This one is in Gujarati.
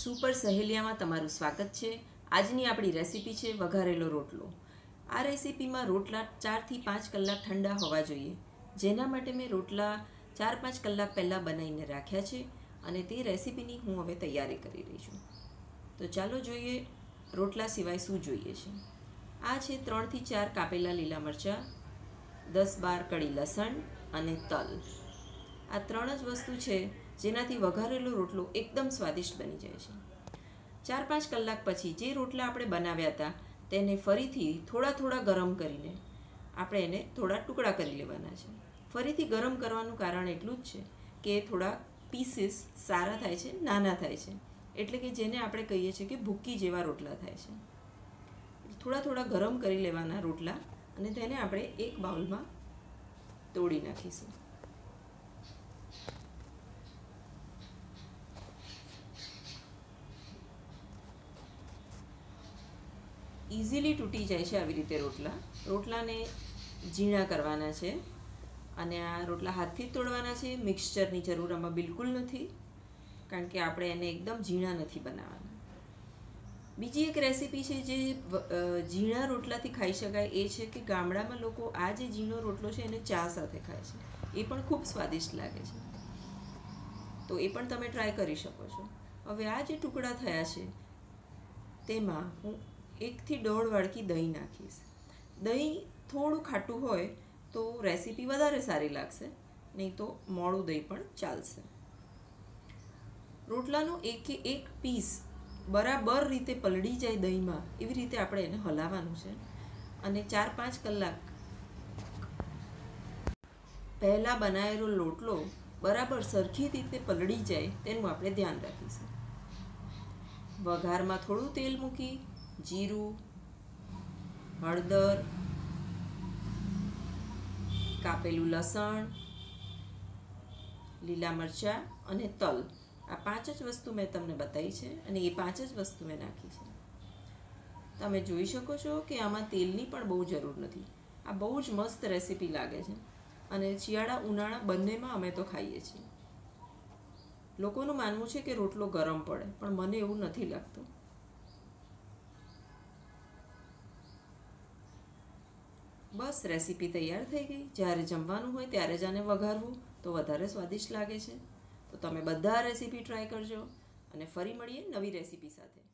સુપર સહેલિયામાં તમારું સ્વાગત છે. આજની આપણી રેસીપી છે વઘારેલો રોટલો. આ રેસીપીમાં રોટલા ચારથી પાંચ કલાક ઠંડા હોવા જોઈએ. જેના માટે મેં રોટલા ચાર પાંચ કલાક પહેલાં બનાવીને રાખ્યા છે અને તે રેસીપીની હું હવે તૈયારી કરી રહી છું. તો ચાલો જોઈએ રોટલા સિવાય શું જોઈએ છે. આ છે ત્રણથી ચાર કાપેલા લીલા મરચાં, દસ બાર કડી લસણ અને તલ. આ ત્રણ જ વસ્તુ છે જેનાથી વઘારેલો રોટલો એકદમ સ્વાદિષ્ટ બની જાય છે. ચાર પાંચ કલાક પછી જે રોટલા આપણે બનાવ્યા હતા તેને ફરીથી થોડા થોડા ગરમ કરીને આપણે એને થોડા ટુકડા કરી લેવાના છે. ફરીથી ગરમ કરવાનું કારણ એટલું જ છે કે થોડા પીસીસ સારા થાય છે, નાના થાય છે. એટલે કે જેને આપણે કહીએ છીએ કે ભૂકી જેવા રોટલા થાય છે. થોડા થોડા ગરમ કરી લેવાના રોટલા અને તેને આપણે એક બાઉલમાં તોડી નાખીશું. ઇઝીલી તૂટી જાય છે આવી રીતે રોટલા. રોટલાને ઝીણા કરવાના છે અને આ રોટલા હાથથી જ તોડવાના છે. મિક્સચરની જરૂર આમાં બિલકુલ નથી. કારણ કે આપણે એને એકદમ ઝીણા નથી બનાવવાના. બીજી એક રેસીપી છે જે ઝીણા રોટલાથી ખાઈ શકાય એ છે કે ગામડામાં લોકો આ જે ઝીણો રોટલો છે એને ચા સાથે ખાય છે. એ પણ ખૂબ સ્વાદિષ્ટ લાગે છે. તો એ પણ તમે ટ્રાય કરી શકો છો. હવે આ જે ટુકડા થયા છે, તેમાં હું એકથી દોઢ વાડકી દહીં નાખીશ. દહીં થોડું ખાટું હોય તો રેસીપી વધારે સારી લાગશે, નહીં તો મોડું દહીં પણ ચાલશે. રોટલાનો એકે એક પીસ બરાબર રીતે પલળી જાય દહીંમાં, એવી રીતે આપણે એને હલાવવાનું છે. અને ચાર પાંચ કલાક પહેલાં બનાવેલો લોટલો બરાબર સરખી રીતે પલળી જાય તેનું આપણે ધ્યાન રાખીશું. વઘારમાં થોડું તેલ મૂકી, જીરું, હળદર, કાપેલું લસણ, લીલા મરચાં અને તલ. આ પાંચ જ વસ્તુ મેં તમને બતાવી છે અને એ પાંચ જ વસ્તુ મેં નાખી છે. તમે જોઈ શકો છો કે આમાં તેલની પણ બહુ જરૂર નથી. આ બહુ જ મસ્ત રેસીપી લાગે છે અને શિયાળા ઉનાળા બંનેમાં અમે તો ખાઈએ છીએ. લોકોનું માનવું છે કે રોટલો ગરમ પડે, પણ મને એવું નથી લાગતું. બસ રેસીપી તૈયાર થઈ ગઈ. જ્યારે જમવાનું હોય ત્યારે જ આને વઘારવું, તો વધારે સ્વાદિષ્ટ લાગે છે. તો તમે બધા રેસીપી ટ્રાય કરજો અને ફરી મળીએ નવી રેસીપી સાથે.